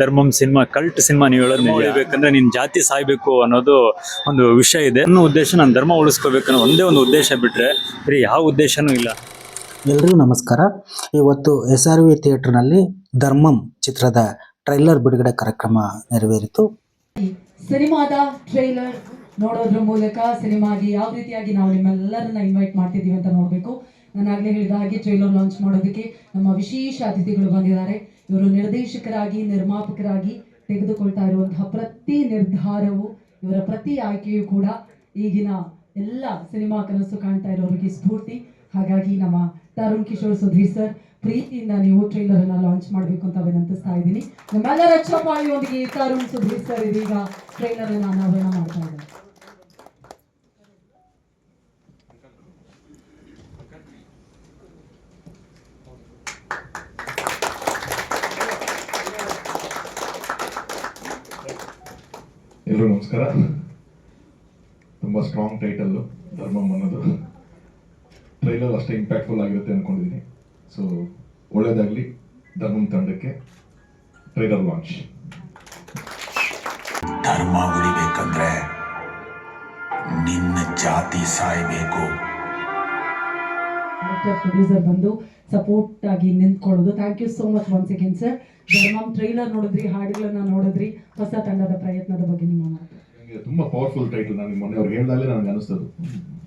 ಧರ್ಮಂ cinema cult cinema ನೀವು ಹೇಳೋದು ಉಳಿಬೇಕಂದ್ರೆ ನಿನ್ ಜಾತಿ ಸಾಯ್ಬೇಕು ಅನ್ನೋದು ಒಂದು ವಿಷಯ ಇದೆ. ಅನ್ನೋ ಉದ್ದೇಶ ನಾನು ಧರ್ಮ ಉಳಿಸ್ಕೋಬೇಕು ಅನ್ನೋ ಒಂದೇ ಒಂದು ಉದ್ದೇಶ ಬಿಟ್ರೆ ಬೇರೆ ಯಾವ ಉದ್ದೇಶನೂ ಇಲ್ಲ. ಎಲ್ರಿಗೂ ನಮಸ್ಕಾರ. ಇವತ್ತು ಎಸ್ ಆರ್ ವಿ ಥಿಯೇಟರ್ನಲ್ಲಿ ಧರ್ಮಂ ಚಿತ್ರದ ಟ್ರೈಲರ್ ಬಿಡುಗಡೆ ಕಾರ್ಯಕ್ರಮ ನೆರವೇರಿತು. ಸಿನಿಮಾದ ಟ್ರೈಲರ್ ನೋಡೋದ್ರ ಮೂಲಕ ಸಿನಿಮಾಗೆ ಯಾವ ರೀತಿಯಾಗಿ ನಾವು ನಿಮ್ಮೆಲ್ಲರನ್ನ ಇನ್ವೈಟ್ ಮಾಡ್ತಿದ್ದೀವಿ ಅಂತ ನೋಡಬೇಕು. ನಾನು ಆಗಲೇ ಹೇಳಿದ ಹಾಗೆ ಟ್ರೈಲರ್ ಲಾಂಚ್ ಮಾಡೋದಕ್ಕೆ ನಮ್ಮ ವಿಶೇಷ ಅತಿಥಿಗಳು ಬಂದಿದ್ದಾರೆ. ಇವರು ನಿರ್ದೇಶಕರಾಗಿ, ನಿರ್ಮಾಪಕರಾಗಿ ತೆಗೆದುಕೊಳ್ತಾ ಇರುವಂತಹ ಪ್ರತಿ ನಿರ್ಧಾರವು, ಇವರ ಪ್ರತಿ ಆಯ್ಕೆಯು ಕೂಡ ಈಗಿನ ಎಲ್ಲ ಸಿನಿಮಾ ಕನಸು ಕಾಣ್ತಾ ಇರೋರಿಗೆ ಸ್ಫೂರ್ತಿ. ಹಾಗಾಗಿ ನಮ್ಮ ತರುಣ್ ಕಿಶೋರ್ ಸುಧೀರ್ ಸರ್, ಪ್ರೀತಿಯಿಂದ ನೀವು ಟ್ರೈಲರ್ ಅನ್ನ ಲಾಂಚ್ ಮಾಡಬೇಕು ಅಂತ ವಿನಂತಿಸ್ತಾ ಇದ್ದೀನಿ. ನಮ್ಮೆಲ್ಲರ ಚಪಾಳಿಯೊಂದಿಗೆ ತರುಣ್ ಸುಧೀರ್ ಸರ್ ಇದೀಗ ಟ್ರೈಲರ್ ಅನ್ನ ಅನಾವರಣ ಮಾಡ್ತಾ ಇದ್ದಾರೆ. ಎಲ್ರಿಗೂ ನಮಸ್ಕಾರ ತುಂಬ ಸ್ಟ್ರಾಂಗ್ ಟೈಟಲ್ಲು ಧರ್ಮ ಅನ್ನೋದು. ಟ್ರೈಲರ್ ಅಷ್ಟೇ ಇಂಪ್ಯಾಕ್ಟ್ಫುಲ್ ಆಗಿರುತ್ತೆ ಅಂದ್ಕೊಂಡಿದ್ದೀನಿ ಸೊ ಒಳ್ಳೇದಾಗಲಿ ಧರ್ಮಂ ತಂಡಕ್ಕೆ ಟ್ರೈಲರ್ ಲಾಂಚ್ ಧರ್ಮ ಉಳಿಬೇಕಂದ್ರೆ ನಿನ್ನ ಜಾತಿ ಸಾಯ್ಬೇಕು. ಡಾಕ್ಟರ್ ಪ್ರೊಡ್ಯೂಸರ್ ಬಂದು ಸಪೋರ್ಟ್ ಆಗಿ ನಿಂತ್ಕೊಳ್ಳೋದು. Thank you so much once again sir Dharmam trailer ನೋಡಿದ್ರಿ, ಹಾಡುಗಳನ್ನ ನೋಡಿದ್ರಿ, ಹೊಸ ತಂಡದ ಪ್ರಯತ್ನದ ಬಗ್ಗೆ ನಿಮ್ಮ ಮಾತು. ತುಂಬಾ ಪವರ್ಫುಲ್ ಟೈಟಲ್ ನಾನು ಮೊನ್ನೆ ಅವ್ರು ಹೇಳ್ದಾಗಲೇ ನನಗೆ ಅನಿಸ್ತದು.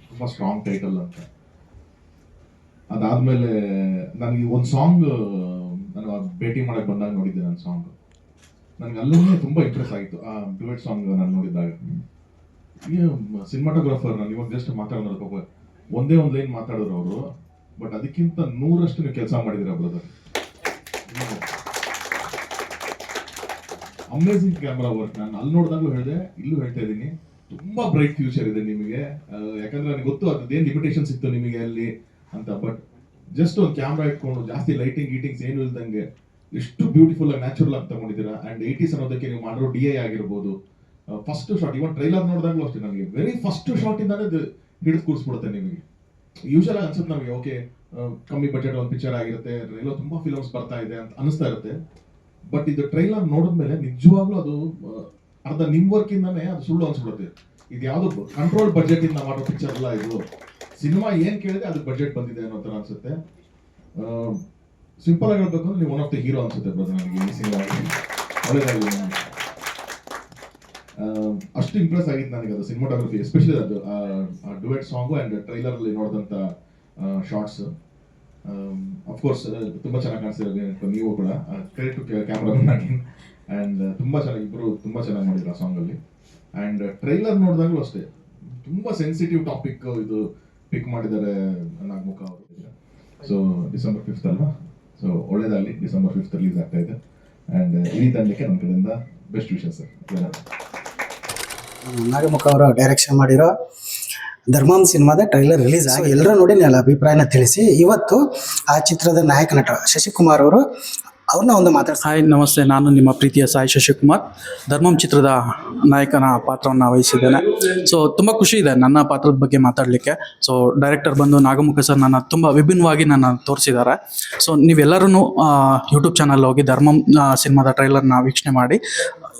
ತುಂಬಾ ಸ್ಟ್ರಾಂಗ್ ಟೈಟಲ್ ಅಂತ. ಅದಾದ್ಮೇಲೆ ನನಗೆ ಒಂದು ಸಾಂಗ್ ನಾನು ಭೇಟಿ ಮಾಡಕ್ಕೆ ಬಂದಾಗ ನೋಡಿದ್ದೆ ನನ್ನ ಸಾಂಗ್ ನನಗೆ ಅಲ್ಲೇ ತುಂಬಾ ಇಂಟ್ರೆಸ್ಟ್ ಆಯಿತು ಆ ಡ್ಯುವೆಟ್ ಸಾಂಗ್ ನಾನು ನೋಡಿದಾಗ ಸಿನಿಮಾಟೋಗ್ರಾಫರ್ ನಾನು ಇವಾಗ ಜಸ್ಟ್ ಮಾತಾಡೋದು ಒಂದೇ ಒಂದು ಲೈನ್ ಮಾತಾಡಿದ್ರು ಅವರು. ಬಟ್ ಅದಕ್ಕಿಂತ ನೂರಷ್ಟು ನೀವು ಕೆಲಸ ಮಾಡಿದಿರ ಬ್ರದರ್ ಅಮೇಸಿಂಗ್ ಕ್ಯಾಮ್ರಾ ವರ್ಕ್ ನಾನು ಅಲ್ಲಿ ನೋಡಿದಾಗಲೂ ಹೇಳಿದೆ, ಇಲ್ಲೂ ಹೇಳ್ತಾ ಇದ್ದೀನಿ. ತುಂಬಾ ಬ್ರೈಟ್ ಫ್ಯೂಚರ್ ಇದೆ ನಿಮಗೆ. ಯಾಕಂದ್ರೆ ನನಗೆ ಗೊತ್ತು ಅದೇನು ಲಿಮಿಟೇಷನ್ ಸಿಕ್ತು ನಿಮಗೆ ಅಲ್ಲಿ ಅಂತ ಬಟ್ ಜಸ್ಟ್ ಒಂದು ಕ್ಯಾಮ್ರಾ ಇಟ್ಕೊಂಡು ಜಾಸ್ತಿ ಲೈಟಿಂಗ್ ಗೀಟಿಂಗ್ಸ್ ಏನು ಇಲ್ದಂಗೆ ಎಷ್ಟು ಬ್ಯೂಟಿಫುಲ್ ಆಗಿ ನ್ಯಾಚುರಲ್ ಆಗಿ ತಗೊಂಡಿದ್ದೀರಾ. ಅಂಡ್ ಏಯ್ಟೀಸ್ ಅನ್ನೋದಕ್ಕೆ ನೀವು ಮಾಡಿರೋ ಡಿ ಐ ಆಗಿರ್ಬೋದು. ಫಸ್ಟ್ ಶಾಟ್ ಇವನ್ ಟ್ರೈಲರ್ ನೋಡಿದಾಗಲೂ ಅಷ್ಟೇ, ನನಗೆ ವೆರಿ ಫಸ್ಟ್ ಶಾಟ್ ಇಂದಾನೆ ಹಿಡಿದು ಕೂರಿಸ್ಬಿಡುತ್ತೆ ನಿಮಗೆ. ಯೂಶಲ್ ಆಗಿ ಅನ್ಸುತ್ತೆ ನಮಗೆ ಓಕೆ ಕಮ್ಮಿ ಬಜೆಟ್ ಒಂದು ಪಿಕ್ಚರ್ ಆಗಿರುತ್ತೆ, ಎಲ್ಲೋ ತುಂಬಾ ಫಿಲಮ್ಸ್ ಬರ್ತಾ ಇದೆ ಅಂತ ಅನಿಸ್ತಾ ಇರುತ್ತೆ. ಬಟ್ ಇದು ಟ್ರೈಲರ್ ನೋಡಿದ್ಮೇಲೆ ನಿಜವಾಗ್ಲೂ ಅದು ಅರ್ಧ ನಿಮ್ ವರ್ಕ್ ಇಂದಾನೆ ಅದು ಸುಳ್ಳು ಅನ್ಸ್ಬಿಡುತ್ತೆ. ಇದು ಯಾವ್ದು ಕಂಟ್ರೋಲ್ ಬಜೆಟ್ ಇಂದ ಮಾಡೋ ಪಿಕ್ಚರ್ ಅಲ್ಲ ಇದು. ಸಿನಿಮಾ ಏನ್ ಕೇಳಿದೆ ಅದಕ್ಕೆ ಬಜೆಟ್ ಬಂದಿದೆ ಅನ್ನೋ ತರ ಅನ್ಸುತ್ತೆ. ಸಿಂಪಲ್ ಆಗಿ ಹೇಳ್ಬೇಕು ಅಂದ್ರೆ ನೀವು ಒನ್ ಆಫ್ ದ ಹೀರೋ ಅನ್ಸುತ್ತೆ ಬ್ರದರ್ ನನಗೆ ಈ ಸಿನಿಮಾ ಅಷ್ಟು ಇಂಪ್ರೆಸ್ ಆಗಿತ್ತು ನನಗೆ ಅದು ಸಿನಿಮಾಟೋಗ್ರಫಿ ಎಸ್ಪೆಷಲಿ ಅದು ಡುವೆಟ್ ಸಾಂಗು ಆ್ಯಂಡ್ ಟ್ರೈಲರ್ ಅಲ್ಲಿ ನೋಡಿದಂತ ಶಾರ್ಟ್ಸ್ ಅಫ್ಕೋರ್ಸ್ ತುಂಬ ಚೆನ್ನಾಗಿ ಕಾಣಿಸ್ತಿರೋದು ನೀವು ಕೂಡ ಕ್ರೆಡಿಟ್ ಟು ಕ್ಯಾಮ್ರಾ ಆ್ಯಂಡ್ ತುಂಬ ಚೆನ್ನಾಗಿ ಇಬ್ಬರು ತುಂಬ ಚೆನ್ನಾಗಿ ಮಾಡಿದ್ರು ಆ ಸಾಂಗಲ್ಲಿ ಆ್ಯಂಡ್ ಟ್ರೈಲರ್ ನೋಡಿದಾಗಲೂ ಅಷ್ಟೇ, ತುಂಬ ಸೆನ್ಸಿಟಿವ್ ಟಾಪಿಕ್ ಇದು ಪಿಕ್ ಮಾಡಿದ್ದಾರೆ, ನಾಗಮುಖ ಅವರು. ಸೊ ಡಿಸೆಂಬರ್ ಫಿಫ್ತ್ ಅಲ್ವಾ? ಸೊ ಒಳ್ಳೇದಾಗಲಿ ಡಿಸೆಂಬರ್ ಫಿಫ್ತ್ ರಿಲೀಸ್ ಆಗ್ತಾ ಇದೆ. ಆ್ಯಂಡ್ ಇಡೀ ತಂಡಕ್ಕೆ ನಮ್ಮ ಕಡೆಯಿಂದ ಬೆಸ್ಟ್ ವಿಷಯ ಸರ್ ನಾಗಮುಖ ಅವರು ಡೈರೆಕ್ಷನ್ ಮಾಡಿರೋ ಧರ್ಮಂ ಸಿನಿಮಾದ ಟ್ರೈಲರ್ ರಿಲೀಸ್ ಆಗಿ ಎಲ್ಲರೂ ನೋಡಿ ನನ್ನ ಅಭಿಪ್ರಾಯನ ತಿಳಿಸಿ. ಇವತ್ತು ಆ ಚಿತ್ರದ ನಾಯಕ ನಟ ಶಶಿಕುಮಾರ್ ಅವರು ಅವ್ರನ್ನ ಒಂದು ಮಾತಾಡ್ತಾ ಹಾಯ್, ನಮಸ್ತೆ. ನಾನು ನಿಮ್ಮ ಪ್ರೀತಿಯ ಸಾಯಿ ಶಶಿಕುಮಾರ್. ಧರ್ಮಂ ಚಿತ್ರದ ನಾಯಕನ ಪಾತ್ರವನ್ನು ವಹಿಸಿದ್ದೇನೆ. ಸೊ ತುಂಬ ಖುಷಿ ಇದೆ ನನ್ನ ಪಾತ್ರದ ಬಗ್ಗೆ ಮಾತಾಡಲಿಕ್ಕೆ. ಸೊ ಡೈರೆಕ್ಟರ್ ಬಂದು ನಾಗಮುಖ ಸರ್ ನನ್ನ ತುಂಬ ವಿಭಿನ್ನವಾಗಿ ನನ್ನ ತೋರಿಸಿದ್ದಾರೆ. ಸೊ ನೀವೆಲ್ಲರೂ ಯೂಟ್ಯೂಬ್ ಚಾನಲ್ ಹೋಗಿ ಧರ್ಮಂ ಸಿನಿಮಾದ ಟ್ರೈಲರ್ನ ವೀಕ್ಷಣೆ ಮಾಡಿ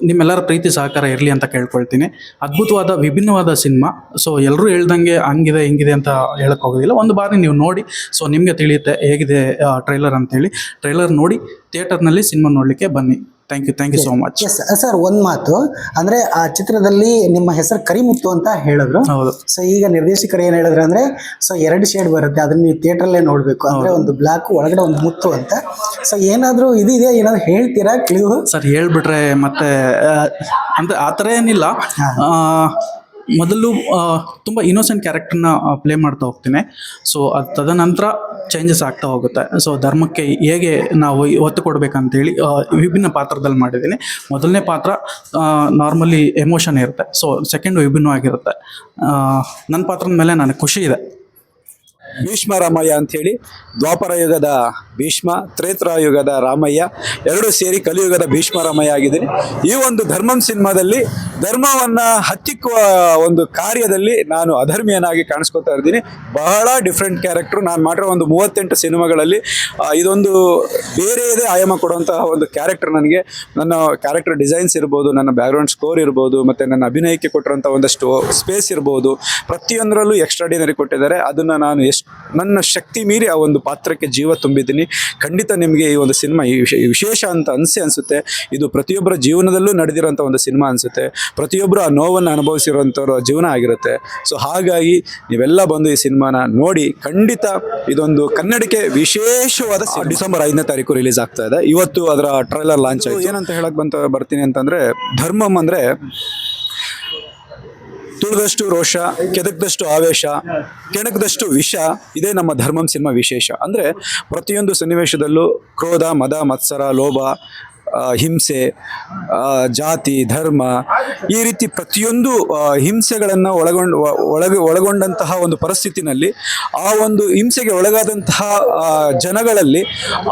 ನಿಮ್ಮೆಲ್ಲರ ಪ್ರೀತಿ ಸಹಕಾರ ಇರಲಿ ಅಂತ ಕೇಳ್ಕೊಳ್ತೀನಿ. ಅದ್ಭುತವಾದ, ವಿಭಿನ್ನವಾದ ಸಿನಿಮಾ. ಸೊ ಎಲ್ಲರೂ ಹೇಳ್ದಂಗೆ ಹಂಗಿದೆ, ಹಿಂಗಿದೆ ಅಂತ ಹೇಳಕ್ ಹೋಗೋದಿಲ್ಲ. ಒಂದು ಬಾರಿ ನೀವು ನೋಡಿ ಸೊ ನಿಮಗೆ ತಿಳಿಯುತ್ತೆ ಹೇಗಿದೆ ಟ್ರೈಲರ್ ಅಂತೇಳಿ. ಟ್ರೈಲರ್ ನೋಡಿ ಥಿಯೇಟರ್ನಲ್ಲಿ ಸಿನಿಮಾ ನೋಡಲಿಕ್ಕೆ ಬನ್ನಿ. Thank you thank you so much yes sir ಒಂದು ಮಾತು. ಅಂದರೆ ಆ ಚಿತ್ರದಲ್ಲಿ ನಿಮ್ಮ ಹೆಸರು ಕರಿಮುತ್ತು ಅಂತ ಹೇಳಿದ್ರು. ಹೌದು. ಸೊ ಈಗ ನಿರ್ದೇಶಕರು ಏನು ಹೇಳಿದ್ರು ಅಂದರೆ ಸೊ ಎರಡು ಶೇಡ್ ಬರುತ್ತೆ. ಅದನ್ನ ನೀವು ಥಿಯೇಟ್ರಲ್ಲೇ ನೋಡಬೇಕು. ಅಂದರೆ ಒಂದು ಬ್ಲಾಕ್ ಒಳಗಡೆ ಒಂದು ಮುತ್ತು ಅಂತ. ಸೊ ಏನಾದರೂ ಇದಿದೆಯಾ ಏನಾದರೂ ಹೇಳ್ತೀರಾ? ಕ್ಲೀವ್ ಸರ್ ಹೇಳ್ಬಿಟ್ರೆ ಮತ್ತೆ ಅಂದ್ರೆ ಆ ಥರ ಏನಿಲ್ಲ. ಮೊದಲು ತುಂಬ ಇನ್ನೋಸೆಂಟ್ ಕ್ಯಾರೆಕ್ಟರ್ನ ಪ್ಲೇ ಮಾಡ್ತಾ ಹೋಗ್ತೀನಿ. ಸೊ ಅದು ತದನಂತರ ಚೇಂಜಸ್ ಆಗ್ತಾ ಹೋಗುತ್ತೆ. ಸೊ ಧರ್ಮಕ್ಕೆ ಹೇಗೆ ನಾವು ಒತ್ತು ಕೊಡಬೇಕಂತೇಳಿ ವಿಭಿನ್ನ ಪಾತ್ರದಲ್ಲಿ ಮಾಡಿದ್ದೀನಿ. ಮೊದಲನೇ ಪಾತ್ರ ನಾರ್ಮಲಿ ಎಮೋಷನ್ ಇರುತ್ತೆ. ಸೊ ಸೆಕೆಂಡ್ ವಿಭಿನ್ನವಾಗಿರುತ್ತೆ. ನನ್ನ ಪಾತ್ರದ ಮೇಲೆ ನನಗೆ ಖುಷಿ ಇದೆ. ಭೀಷ್ಮ ರಾಮಯ್ಯ ಅಂಥೇಳಿ ದ್ವಾಪರ ಯುಗದ ಭೀಷ್ಮ, ತ್ರೇತ್ರ ಯುಗದ ರಾಮಯ್ಯ, ಎರಡೂ ಸೇರಿ ಕಲಿಯುಗದ ಭೀಷ್ಮ ರಾಮಯ್ಯ ಆಗಿದ್ದೀನಿ. ಈ ಒಂದು ಧರ್ಮಂ ಸಿನಿಮಾದಲ್ಲಿ ಧರ್ಮವನ್ನು ಹತ್ತಿಕ್ಕುವ ಒಂದು ಕಾರ್ಯದಲ್ಲಿ ನಾನು ಅಧರ್ಮಿಯನಾಗಿ ಕಾಣಿಸ್ಕೊತಾ ಇದ್ದೀನಿ ಬಹಳ ಡಿಫ್ರೆಂಟ್ ಕ್ಯಾರೆಕ್ಟ್ರು ನಾನು ಮಾಡಿರೋ ಒಂದು ಮೂವತ್ತೆಂಟು ಸಿನಿಮಾಗಳಲ್ಲಿ ಇದೊಂದು ಬೇರೆಯದೇ ಆಯಾಮ ಕೊಡುವಂತಹ ಒಂದು ಕ್ಯಾರೆಕ್ಟರ್ ನನಗೆ. ನನ್ನ ಕ್ಯಾರೆಕ್ಟರ್ ಡಿಸೈನ್ಸ್ ಇರ್ಬೋದು, ನನ್ನ ಬ್ಯಾಕ್ಗ್ರೌಂಡ್ ಸ್ಕೋರ್ ಇರ್ಬೋದು, ಮತ್ತು ನನ್ನ ಅಭಿನಯಕ್ಕೆ ಕೊಟ್ಟಿರೋಂಥ ಒಂದಷ್ಟು ಸ್ಪೇಸ್ ಇರ್ಬೋದು. ಪ್ರತಿಯೊಂದರಲ್ಲೂ ಎಕ್ಸ್ಟ್ರಾಡಿನರಿ ಕೊಟ್ಟಿದ್ದಾರೆ. ಅದನ್ನು ನಾನು ಎಷ್ಟು ನನ್ನ ಶಕ್ತಿ ಮೀರಿ ಆ ಒಂದು ಪಾತ್ರಕ್ಕೆ ಜೀವ ತುಂಬಿದ್ದೀನಿ. ಖಂಡಿತ ನಿಮಗೆ ಈ ಒಂದು ಸಿನಿಮಾ ಈ ವಿಶೇ- ವಿಶೇಷ ಅಂತ ಅನಿಸೆ ಅನಿಸುತ್ತೆ. ಇದು ಪ್ರತಿಯೊಬ್ಬರ ಜೀವನದಲ್ಲೂ ನಡೆದಿರೋಂಥ ಒಂದು ಸಿನಿಮಾ ಅನಿಸುತ್ತೆ. ಪ್ರತಿಯೊಬ್ಬರು ಆ ನೋವನ್ನು ಅನುಭವಿಸಿರುವಂಥವ್ರ ಜೀವನ ಆಗಿರುತ್ತೆ. ಸೊ ಹಾಗಾಗಿ ನೀವೆಲ್ಲ ಬಂದು ಈ ಸಿನಿಮಾನ ನೋಡಿ ಖಂಡಿತ ಇದೊಂದು ಕನ್ನಡಕ್ಕೆ ವಿಶೇಷವಾದ ಡಿಸೆಂಬರ್ ಐದನೇ ತಾರೀಕು ರಿಲೀಸ್ ಆಗ್ತಾ ಇದೆ. ಇವತ್ತು ಅದರ ಟ್ರೈಲರ್ ಲಾಂಚ್ ಆಯಿತು. ಏನಂತ ಹೇಳಕ್ಕೆ ಬಂತ ಬರ್ತೀನಿ ಅಂತಂದ್ರೆ ಧರ್ಮಂ ಅಂದ್ರೆ ತುಳಿದಷ್ಟು ರೋಷ, ಕೆದಕ್ದಷ್ಟು ಆವೇಶ, ಕೆಣಕದಷ್ಟು ವಿಷ, ಇದೇ ನಮ್ಮ ಧರ್ಮಂ ಸಿನಿಮಾ ವಿಶೇಷ. ಅಂದರೆ ಪ್ರತಿಯೊಂದು ಸನ್ನಿವೇಶದಲ್ಲೂ ಕ್ರೋಧ, ಮದ, ಮತ್ಸರ, ಲೋಭ ಹಿಂಸೆ ಜಾತಿ, ಧರ್ಮ ಈ ರೀತಿ ಪ್ರತಿಯೊಂದು ಹಿಂಸೆಗಳನ್ನು ಒಳಗೊಂಡು ಒಳಗ, ಒಳಗೊಂಡಂತಹ ಒಂದು ಪರಿಸ್ಥಿತಿನಲ್ಲಿ ಆ ಒಂದು ಹಿಂಸೆಗೆ ಒಳಗಾದಂತಹ ಜನಗಳಲ್ಲಿ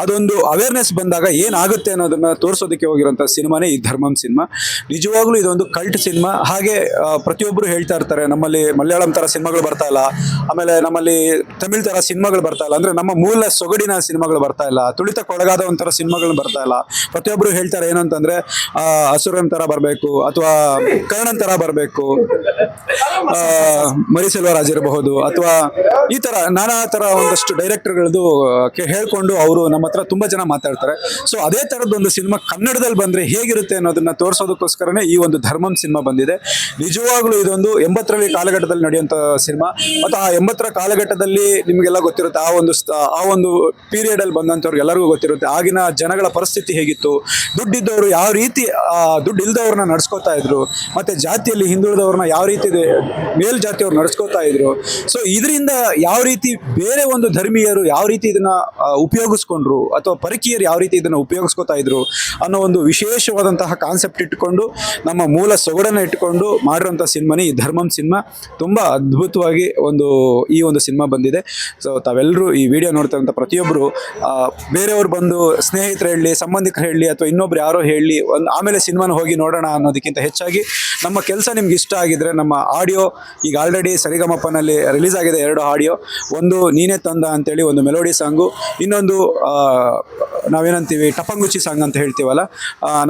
ಅದೊಂದು ಅವೇರ್ನೆಸ್ ಬಂದಾಗ ಏನಾಗುತ್ತೆ ಅನ್ನೋದನ್ನ ತೋರಿಸೋದಕ್ಕೆ ಹೋಗಿರೋಂಥ ಸಿನಿಮಾನೇ ಈ ಧರ್ಮಂ ಸಿನಿಮಾ. ನಿಜವಾಗ್ಲೂ ಇದೊಂದು ಕಲ್ಟ್ ಸಿನಿಮಾ. ಹಾಗೆ ಪ್ರತಿಯೊಬ್ಬರು ಹೇಳ್ತಾ ಇರ್ತಾರೆ, ನಮ್ಮಲ್ಲಿ ಮಲಯಾಳಂ ಥರ ಸಿನಿಮಾಗಳು ಬರ್ತಾ ಇಲ್ಲ, ಆಮೇಲೆ ನಮ್ಮಲ್ಲಿ ತಮಿಳ್ ಥರ ಸಿನಿಮಾಗಳು ಬರ್ತಾ ಇಲ್ಲ, ಅಂದರೆ ನಮ್ಮ ಮೂಲ ಸೊಗಡಿನ ಸಿನಿಮಾಗಳು ಬರ್ತಾ ಇಲ್ಲ ತುಳಿತಕ್ಕೊಳಗಾದ ಒಂಥರ ಸಿನಿಮಾಗಳು ಬರ್ತಾ ಇಲ್ಲ ಪ್ರತಿಯೊಬ್ಬರು ಹೇಳ್ತಾರೆ ಏನಂತಂದ್ರೆ ಆ, ಹಸುರನ್ ತರ ಬರಬೇಕು ಅಥವಾ ಕರ್ಣನ್ ತರ ಬರಬೇಕು ಮರಿ ಸೆಲ್ವರಾಜ್ ಇರಬಹುದು ಅಥವಾ ಈ ತರ ನಾನಾ ತರ ಒಂದಷ್ಟು ಡೈರೆಕ್ಟರ್ಗಳದ್ದು ಹೇಳ್ಕೊಂಡು ಅವರು ನಮ್ಮ ಹತ್ರ ತುಂಬಾ ಜನ ಮಾತಾಡ್ತಾರೆ. ಸೊ ಅದೇ ತರದ ಒಂದು ಸಿನಿಮಾ ಕನ್ನಡದಲ್ಲಿ ಬಂದ್ರೆ ಹೇಗಿರುತ್ತೆ ಅನ್ನೋದನ್ನ ತೋರಿಸೋದಕ್ಕೋಸ್ಕರನೇ ಈ ಒಂದು ಧರ್ಮಂ ಸಿನಿಮಾ ಬಂದಿದೆ. ನಿಜವಾಗ್ಲೂ ಇದೊಂದು ಎಂಬತ್ತರಲ್ಲಿ ಕಾಲಘಟ್ಟದಲ್ಲಿ ನಡೆಯುವಂತ ಸಿನಿಮಾ. ಮತ್ತು ಆ ಎಂಬತ್ತರ ಕಾಲಘಟ್ಟದಲ್ಲಿ ನಿಮಗೆಲ್ಲ ಗೊತ್ತಿರುತ್ತೆ ಆ ಒಂದು ಆ ಒಂದು ಪೀರಿಯಡಲ್ಲಿ ಬಂದಂಥವ್ರಿಗೆ ಎಲ್ಲರಿಗೂ ಗೊತ್ತಿರುತ್ತೆ ಆಗಿನ ಜನಗಳ ಪರಿಸ್ಥಿತಿ ಹೇಗಿತ್ತು ದುಡ್ಡಿದ್ದವರು ಯಾವ ರೀತಿ ದುಡ್ಡು ಇಲ್ದವ್ರನ್ನ ನಡ್ಸ್ಕೊತಾ ಇದ್ರು, ಮತ್ತು ಜಾತಿಯಲ್ಲಿ ಹಿಂದುಳಿದವ್ರನ್ನ ಯಾವ ರೀತಿ ಮೇಲ್ ಜಾತಿಯವ್ರು ನಡ್ಸ್ಕೊತಾ ಇದ್ರು. ಸೊ ಇದರಿಂದ ಯಾವ ರೀತಿ ಬೇರೆ ಒಂದು ಧರ್ಮೀಯರು ಯಾವ ರೀತಿ ಇದನ್ನ ಉಪಯೋಗಿಸ್ಕೊಂಡ್ರು, ಅಥವಾ ಪರಕೀಯರು ಯಾವ ರೀತಿ ಇದನ್ನ ಉಪಯೋಗಿಸ್ಕೊತಾ ಇದ್ರು ಅನ್ನೋ ಒಂದು ವಿಶೇಷವಾದಂತಹ ಕಾನ್ಸೆಪ್ಟ್ ಇಟ್ಕೊಂಡು, ನಮ್ಮ ಮೂಲ ಸೊಗಡನ್ನ ಇಟ್ಕೊಂಡು ಮಾಡಿರುವಂಥ ಸಿನಿಮಾನೇ ಈ ಧರ್ಮಂ ಸಿನಿಮಾ. ತುಂಬ ಅದ್ಭುತವಾಗಿ ಒಂದು, ಈ ಒಂದು ಸಿನಿಮಾ ಬಂದಿದೆ. ಸೊ ತಾವೆಲ್ಲರೂ ಈ ವಿಡಿಯೋ ನೋಡ್ತಾ ಪ್ರತಿಯೊಬ್ಬರು ಬೇರೆಯವ್ರು ಬಂದು ಸ್ನೇಹಿತರು ಹೇಳಿ, ಸಂಬಂಧಿಕರು ಹೇಳಿ, ಅಥವಾ ಇನ್ನೊಬ್ರು ಯಾರೋ ಹೇಳಿ ಒಂದು ಆಮೇಲೆ ಸಿನಿಮಾನ ಹೋಗಿ ನೋಡೋಣ ಅನ್ನೋದಕ್ಕಿಂತ ಹೆಚ್ಚಾಗಿ ನಮ್ಮ ಕೆಲಸ ನಿಮ್ಗೆ ಇಷ್ಟ ಆಗಿದ್ರೆ ನಮ್ಮ ಆಡಿಯೋ, ಈಗ ಆಲ್ರೆಡಿ ಸರಿಗಮಪ್ಪನಲ್ಲಿ ರಿಲೀಸ್ ಆಗಿದೆ ಎರಡು ಆಡಿಯೋ. ಒಂದು ನೀನೇ ತಂದ ಅಂತೇಳಿ ಒಂದು ಮೆಲೋಡಿ ಸಾಂಗು ಇನ್ನೊಂದು ನಾವೇನಂತೀವಿ ಟಪಂಗುಚಿ ಸಾಂಗ್ ಅಂತ ಹೇಳ್ತೀವಲ್ಲ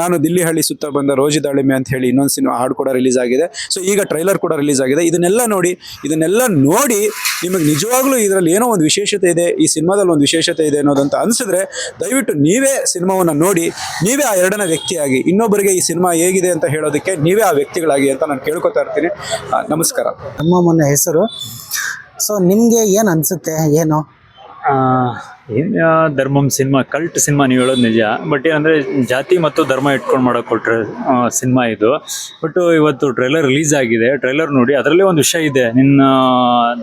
ನಾನು ದಿಲ್ಲಿ ಹಳ್ಳಿ ಸುತ್ತ ಬಂದ ರೋಜಿ ದಾಳಿಮೆ ಅಂತ ಹೇಳಿ ಇನ್ನೊಂದು ಸಿನಿಮಾ ಹಾಡು ಕೂಡ ರಿಲೀಸ್ ಆಗಿದೆ. ಸೊ ಈಗ ಟ್ರೈಲರ್ ಕೂಡ ರಿಲೀಸ್ ಆಗಿದೆ. ಇದನ್ನೆಲ್ಲ ನೋಡಿ ಇದನ್ನೆಲ್ಲ ನೋಡಿ ನಿಮಗೆ ನಿಜವಾಗ್ಲೂ ಇದರಲ್ಲಿ ಏನೋ ಒಂದು ವಿಶೇಷತೆ ಇದೆ, ಈ ಸಿನಿಮಾದಲ್ಲಿ ಒಂದು ವಿಶೇಷತೆ ಇದೆ ಅನ್ನೋದಂತ ಅನಿಸಿದ್ರೆ ದಯವಿಟ್ಟು ನೀವೇ ಸಿನಿಮಾವನ್ನು ನೋಡಿ, ನೀವೇ ಆ ಎರಡನೇ ವ್ಯಕ್ತಿಯಾಗಿ, ಇನ್ನೊಬ್ಬರಿಗೆ ಈ ಸಿನಿಮಾ ಹೇಗಿದೆ ಅಂತ ಹೇಳೋದಕ್ಕೆ ನೀವೇ ಆ ವ್ಯಕ್ತಿಗಳಾಗಿ ಅಂತ ನಾನು ಕೇಳ್ಕೊತಾ ಇರ್ತೀನಿ. ನಮಸ್ಕಾರ. ನಮ್ಮ ಮೊನ್ನೆ ಹೆಸರು. ಸೊ ನಿಮಗೆ ಏನು ಅನಿಸುತ್ತೆ, ಏನು? ಧರ್ಮಂ ಸಿನಿಮಾ, ಕಲ್ಟ್ ಸಿನಿಮಾ ನೀವು ಹೇಳೋದು ನಿಜ. ಬಟ್ ಏನಂದರೆ ಜಾತಿ ಮತ್ತು ಧರ್ಮ ಇಟ್ಕೊಂಡು ಮಾಡೋಕೆ ಕೊಟ್ಟರೆ ಸಿನಿಮಾ ಇದು. ಬಟ್ ಇವತ್ತು ಟ್ರೈಲರ್ ರಿಲೀಸ್ ಆಗಿದೆ. ಟ್ರೈಲರ್ ನೋಡಿ, ಅದರಲ್ಲಿ ಒಂದು ವಿಷಯ ಇದೆ. ನಿನ್ನ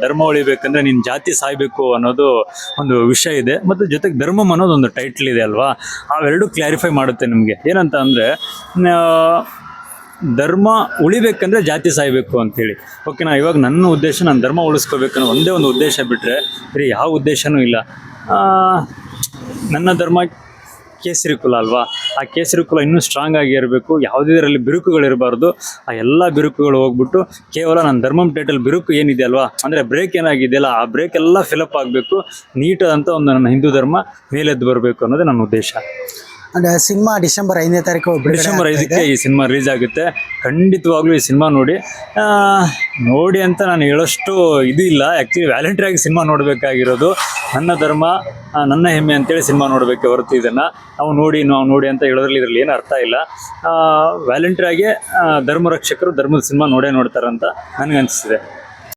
ಧರ್ಮ ಉಳಿಬೇಕಂದ್ರೆ ನಿನ್ನ ಜಾತಿ ಸಾಯ್ಬೇಕು ಅನ್ನೋದು ಒಂದು ವಿಷಯ ಇದೆ. ಮತ್ತು ಜೊತೆಗೆ ಧರ್ಮಂ ಅನ್ನೋದು ಒಂದು ಟೈಟ್ಲ್ ಇದೆ ಅಲ್ವಾ? ಅವೆರಡು ಕ್ಲಾರಿಫೈ ಮಾಡುತ್ತೆ ನಿಮಗೆ. ಏನಂತ ಅಂದರೆ ಧರ್ಮ ಉಳಿಬೇಕಂದ್ರೆ ಜಾತಿ ಸಾಯ್ಬೇಕು ಅಂತೇಳಿ. ಓಕೆನಾ ಇವಾಗ ನನ್ನ ಉದ್ದೇಶ ನಾನು ಧರ್ಮ ಉಳಿಸ್ಕೋಬೇಕು ಅನ್ನೋ ಒಂದೇ ಒಂದು ಉದ್ದೇಶ ಬಿಟ್ಟರೆ ಬೇರೆ ಯಾವ ಉದ್ದೇಶನೂ ಇಲ್ಲ. ನನ್ನ ಧರ್ಮ ಕೇಸರಿ ಕುಲ ಅಲ್ವಾ? ಆ ಕೇಸರಿ ಕುಲ ಇನ್ನೂ ಸ್ಟ್ರಾಂಗ್ ಆಗಿ ಇರಬೇಕು. ಯಾವುದೇ ಇದರಲ್ಲಿ ಬಿರುಕುಗಳಿರಬಾರ್ದು ಆ ಎಲ್ಲ ಬಿರುಕುಗಳು ಹೋಗ್ಬಿಟ್ಟು ಕೇವಲ ನನ್ನ ಧರ್ಮಂ ಟೈಟಲ್ ಬಿರುಕು ಏನಿದೆ ಅಲ್ವಾ? ಅಂದರೆ ಬ್ರೇಕ್ ಏನಾಗಿದೆಯಲ್ಲ, ಆ ಬ್ರೇಕ್ ಎಲ್ಲ ಫಿಲಪ್ ಆಗಬೇಕು. ನೀಟಾದಂಥ ಒಂದು ನನ್ನ ಹಿಂದೂ ಧರ್ಮ ಮೇಲೆದ್ದು ಬರಬೇಕು ಅನ್ನೋದೇ ನನ್ನ ಉದ್ದೇಶ. ಅಂಡ್ ಸಿನಿಮಾ ಡಿಸೆಂಬರ್ ಐದನೇ ತಾರೀಕು ಡಿಸೆಂಬರ್ ಐದಕ್ಕೆ ಈ ಸಿನಿಮಾ ರಿಲೀಸ್ ಆಗುತ್ತೆ. ಖಂಡಿತವಾಗ್ಲೂ ಈ ಸಿನಿಮಾ ನೋಡಿ. ನೋಡಿ ಅಂತ ನಾನು ಹೇಳೋಷ್ಟು ಇದು ಇಲ್ಲ. ಆ್ಯಕ್ಚುಲಿ ವ್ಯಾಲೆಂಟ್ರಿ ಆಗಿ ಸಿನಿಮಾ ನೋಡಬೇಕಾಗಿರೋದು ನನ್ನ ಧರ್ಮ ನನ್ನ ಹೆಮ್ಮೆ ಅಂತೇಳಿ ಸಿನಿಮಾ ನೋಡಬೇಕು ಹೊರತು ಇದನ್ನು. ನಾವು ನೋಡಿ ನಾವು ನೋಡಿ ಅಂತ ಹೇಳೋದ್ರಲ್ಲಿ ಇದರಲ್ಲಿ ಏನು ಅರ್ಥ ಇಲ್ಲ. ವ್ಯಾಲೆಂಟ್ರಿ ಆಗಿ ಧರ್ಮ ರಕ್ಷಕರು ಧರ್ಮದ ಸಿನಿಮಾ ನೋಡೇ ನೋಡ್ತಾರಂತ ನನಗೆ ಅನಿಸ್ತಿದೆ.